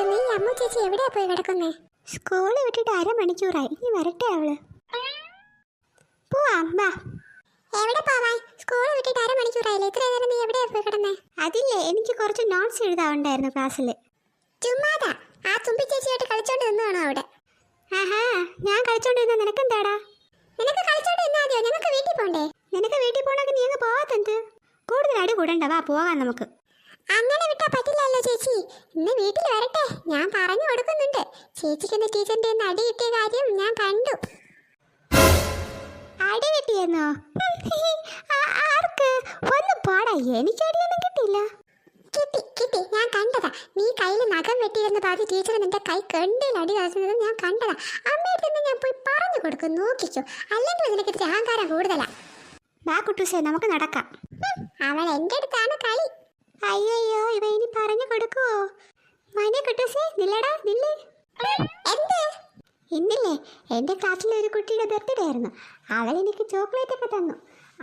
ഇരിക്കുന്നു ഈ അമ്മു ചേച്ചി എവിടെയാ പോയി കിടക്കുന്നേ? സ്കൂളിൽ വിട്ടിട്ട് അരമണിക്കൂറായി. ഇനി വരട്ടെ അവൾ. പോവാം വാ. എവിടെ പോവാൻ? സ്കൂളിൽ വിട്ടിട്ട് അരമണിക്കൂറായില്ലേ? ഇത്ര നേരം നീ എവിടെയാ പോയി കിടന്നേ? അതില്ലേ എനിക്ക് കുറച്ച് നോട്ട്സ് എഴുതാറുണ്ടായിരുന്നു ക്ലാസ്സിൽ ചുമ്മാതാ. ആ തുമ്പി ചേച്ചിയായിട്ട് കളിച്ചോണ്ട് നിന്നാണോ അവിടെ? ആഹാ ഞാൻ കളിച്ചോണ്ട് നിന്ന നിനക്കെന്താടാ? നിനക്ക് കളിച്ചോണ്ട് നിന്നാ മതിയോ? ഞങ്ങൾക്ക് വീട്ടിൽ പോണ്ടേ? നിനക്ക് വീട്ടിൽ പോണെങ്കിൽ നീ അങ്ങ് പോവാത്തെന്ത്? കൂടുതൽ അടി കൂടണ്ട വാ പോകാം നമുക്ക്. പറ്റില്ലല്ലോ ചേച്ചി. ഇന്ന് വീട്ടിൽ വരട്ടെ. ഞാൻ പറഞ്ഞു കൊടുക്കുന്നുണ്ട്. ചേച്ചിക്ക് ഇന്ന് ടീച്ചറിന്റെ അടി കിട്ടിയ കാര്യം ഞാൻ കണ്ടു. അടി കിട്ടിയെന്നോ? ആർക്ക്? ഒന്ന് പാടാ. എനിക്ക് അടിയൊന്നും കിട്ടിയില്ല. കിട്ടി കിട്ടി. ഞാൻ കണ്ടതാ. നീ കയ്യിൽ നഖം വെട്ടിയിരുന്ന പാതി ടീച്ചർ നിന്റെ കൈ കണ്ടിൽ അടി കാച്ചുന്നത് ഞാൻ കണ്ടതാ. അമ്മയുടെ തന്നെ ഞാൻ പോയി പറഞ്ഞു കൊടുക്കും. നോക്കിക്കോ. അല്ലെങ്കിൽ ഇത്തിരി അഹങ്കാരം കൂടുതലാ. വാ കുട്ടൂസേ നമുക്ക് നടക്കാം. അവൾ എന്റെ അടുത്താണ് കളി. അയ്യോ ഇവ ഇനി പറഞ്ഞു കൊടുക്കുവോ? മനെ കുട്ടൂസേ നില്ലടാ നില്ലേ. എന്ത്? ഇന്നില്ലേ എന്റെ ക്ലാസ്സിലെ ഒരു കുട്ടിയുടെ ബർത്ത്ഡേ ആയിരുന്നു. അവൾ എനിക്ക് ചോക്ലേറ്റ് ഒക്കെ തന്നു.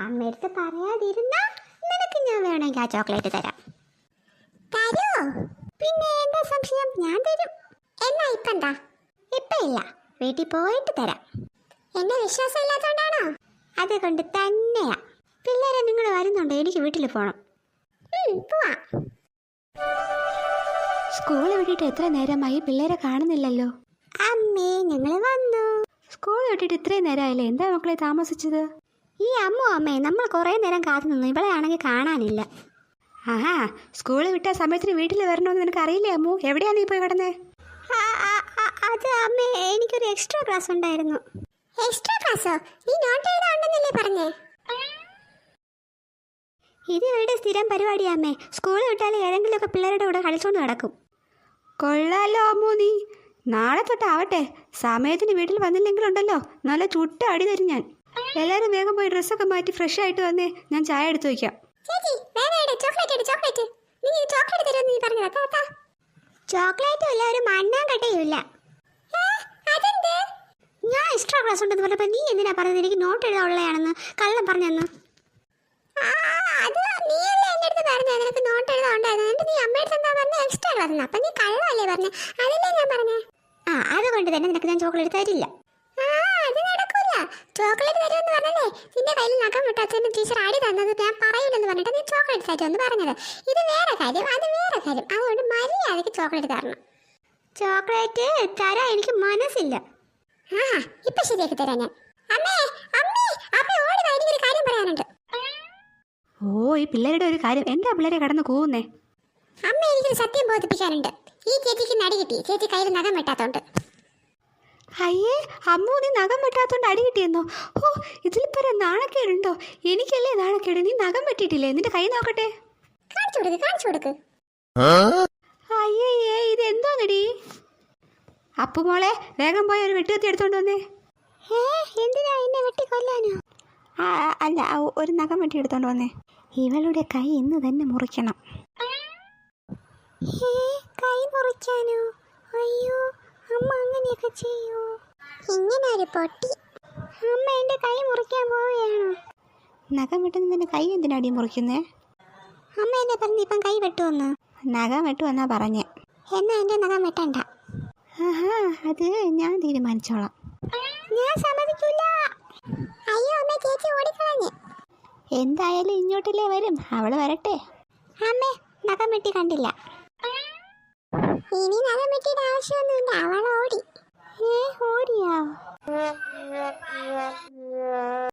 അമ്മയടുത്ത് പറയാതിരുന്നാ നിനക്ക് ഞാൻ വേണമെങ്കിൽ ആ ചോക്ലേറ്റ് തരാം. തരുമോ പിന്നെ എന്താ സംശയം? ഞാൻ തരും. എന്നാ ഇപ്പ എന്താ? ഇപ്പം ഇല്ല. വീട്ടിൽ പോയിട്ട് തരാം. എന്നെ വിശ്വാസം ഇല്ലാത്തോണ്ടാണോ അതുകൊണ്ട് തന്നെയാ. പിള്ളേരെ നിങ്ങൾ വരുന്നുണ്ടോ? എനിക്ക് വീട്ടിൽ പോകണം സ്കൂൾ വിട്ടിട്ട് എത്ര നേരമായി പിള്ളേരെ കാണുന്നില്ലല്ലോ? അമ്മേ ഞങ്ങൾ വന്നു. സ്കൂൾ വിട്ടിട്ട് ഇത്രയും നേരമായില്ലേ? എന്താ മക്കളെ താമസിച്ചത്? ഈ അമ്മു അമ്മേ നമ്മൾ കുറേ നേരം കാത്തു നിന്നു. ഇവളെ ആണെങ്കിൽ കാണാനില്ല. ആഹാ സ്കൂൾ വിട്ട സമയത്തിന് വീട്ടിൽ വരണമെന്ന് നിനക്ക് അറിയില്ലേ അമ്മു? എവിടെയാ നീ പോയി കിടന്നേ? അത് അമ്മേ എനിക്കൊരു എക്സ്ട്രാ ക്ലാസ് ഉണ്ടായിരുന്നു. എക്സ്ട്രാ ക്ലാസ്സോ? നീ നോട്ട് എഴുതാണ്ടെന്നല്ലേ പറഞ്ഞേ? ഇത് ഇവരുടെ സ്ഥിരം പരിപാടിയാമ്മേ. സ്കൂൾ വിട്ടാൽ ഏതെങ്കിലുമൊക്കെ പിള്ളേരുടെ കൂടെ കളിച്ചോണ്ട് നടക്കും. കൊള്ളാലോ അമ്മു നീ നാളെ തൊട്ടാവട്ടെ സമയത്തിന് വീട്ടിൽ വന്നില്ലെങ്കിലുണ്ടല്ലോ. നല്ല ചുട്ട അടി തരും ഞാൻ. എല്ലാവരും വേഗം പോയി ഡ്രസ്സൊക്കെ മാറ്റി ഫ്രഷ് ആയിട്ട് വന്നേ. ഞാൻ ചായ എടുത്തു വയ്ക്കാം. ചോക്ലേറ്റ് ഇല്ല ഒരു ഇല്ല. ഞാൻ എക്സ്ട്രാ ക്ലാസ് ഉണ്ടെന്ന് പറഞ്ഞപ്പോൾ നീ എന്തിനാ പറഞ്ഞത്? എനിക്ക് നോട്ട് എഴുതാനുള്ളതാണെന്ന് കള്ളം പറഞ്ഞെന്ന്. അത് നീയല്ലേ എന്റെ അടുത്ത് പറഞ്ഞത് നിനക്ക് നോട്ട് എഴുതാൻ ഉണ്ടായിരുന്നു എന്നിട്ട് നീ അമ്മയുടെ എന്താ പറഞ്ഞ? എക്സ്ട്രാ ക്ലാസ് അപ്പം നീ കള്ളല്ലേ പറഞ്ഞു? അതല്ലേ ഞാൻ പറഞ്ഞേ? ആ അതുകൊണ്ട് തന്നെ നിനക്ക് ഞാൻ ചോക്ലേറ്റ് തരില്ല. ആ അത് നടക്കൂല. ചോക്ലേറ്റ് തരുമെന്ന് പറഞ്ഞല്ലേ? നിന്റെ കയ്യിൽ നഖം വിട്ടാച്ചെന്ന് ടീച്ചർ ആടി തന്നത് ഞാൻ പറയില്ലെന്ന് പറഞ്ഞിട്ട് നീ ചോക്ലേറ്റ് തരുമെന്ന് പറഞ്ഞത്. ഇത് വേറെ കാര്യം അത് വേറെ കാര്യം. അതുകൊണ്ട് മര്യാദയ്ക്ക് ചോക്ലേറ്റ് തരണം. ചോക്ലേറ്റ് തരാൻ എനിക്ക് മനസ്സില്ല. ആ ഇപ്പൊ ശരിയാക്കി തരാം ഞാൻ. അമ്മേ അമ്മേ അപ്പൊ ഓടി വാ, എനിക്കൊരു കാര്യം പറയാനുണ്ട്. ഓ ഈ പിള്ളേരുടെ ഒരു കാര്യം. എന്താ പിള്ളേരെ കടന്ന് കൂവുന്നേ? അമ്മ എനിക്ക് സത്യം ബോധിപ്പിക്കാനുണ്ട്. ഈ ചേച്ചിക്ക് നടി കിട്ടി. ചേച്ചി കയ്യിൽ നഖം വെട്ടാത്തോണ്ട്. അയ്യേ അമ്മു നീ നഖം വെട്ടാത്തോണ്ട് അടി കിട്ടിയെന്നോ? ഓ ഇതിൽ പരം നാണക്കേടുണ്ടോ? എനിക്കല്ലേ നാണക്കേട്. നീ നഖം വെട്ടിട്ടില്ലേ നിന്റെ കൈ നോക്കട്ടെ. കാണിച്ചു കൊടുക്ക് കാണിച്ചു കൊടുക്ക്. അയ്യേ ഇത് എന്തോന്നടി അപ്പു മോളെ വേഗം പോയി ഒരു വെട്ടുകത്തി എടുത്തോണ്ട് വന്നേ. ഏ എന്തിനാ എന്നെ വെട്ടി കൊല്ലാനോ അല്ല ഒരു നഖം വെട്ടി എടുത്തോണ്ട് വന്നേ. ഇവളുടെ കൈ ഇന്ന് തന്നെ മുറിക്കണം. കൈ മുറിക്കാനോ അയ്യോ അമ്മ അങ്ങനെയൊക്കെ ചെയ്യൂ? ഇങ്ങനെ ഒരു പൊട്ടി? അമ്മ എന്റെ കൈ മുറിക്കാൻ പോവുകയാണോ? നഖം വെട്ടുന്ന നിന്റെ കൈ എന്തിനാടി മുറിക്കുന്നേ? അമ്മ എന്നെ പറഞ്ഞു ഇപ്പം കൈ വെട്ടുവന്ന് നഖം വെട്ടുവെന്നാ പറഞ്ഞേ. എന്നാ എന്റെ നഖം വെട്ടണ്ട? ആഹാ അത് ഞാൻ തീരുമാനിച്ചോളാം. ഞാൻ സമ്മതിക്കില്ല അയ്യോ അമ്മ ചേച്ചി ഓടിക്കളഞ്ഞ് എന്തായാലും ഇങ്ങോട്ടല്ലേ വരും. അവൾ വരട്ടെ. അമ്മേ നഖം വെട്ടി കണ്ടില്ല. ഇനി നഖം ആവശ്യമൊന്നുമില്ല. അവൾ ഓടി. ഏ ഓടിയാ?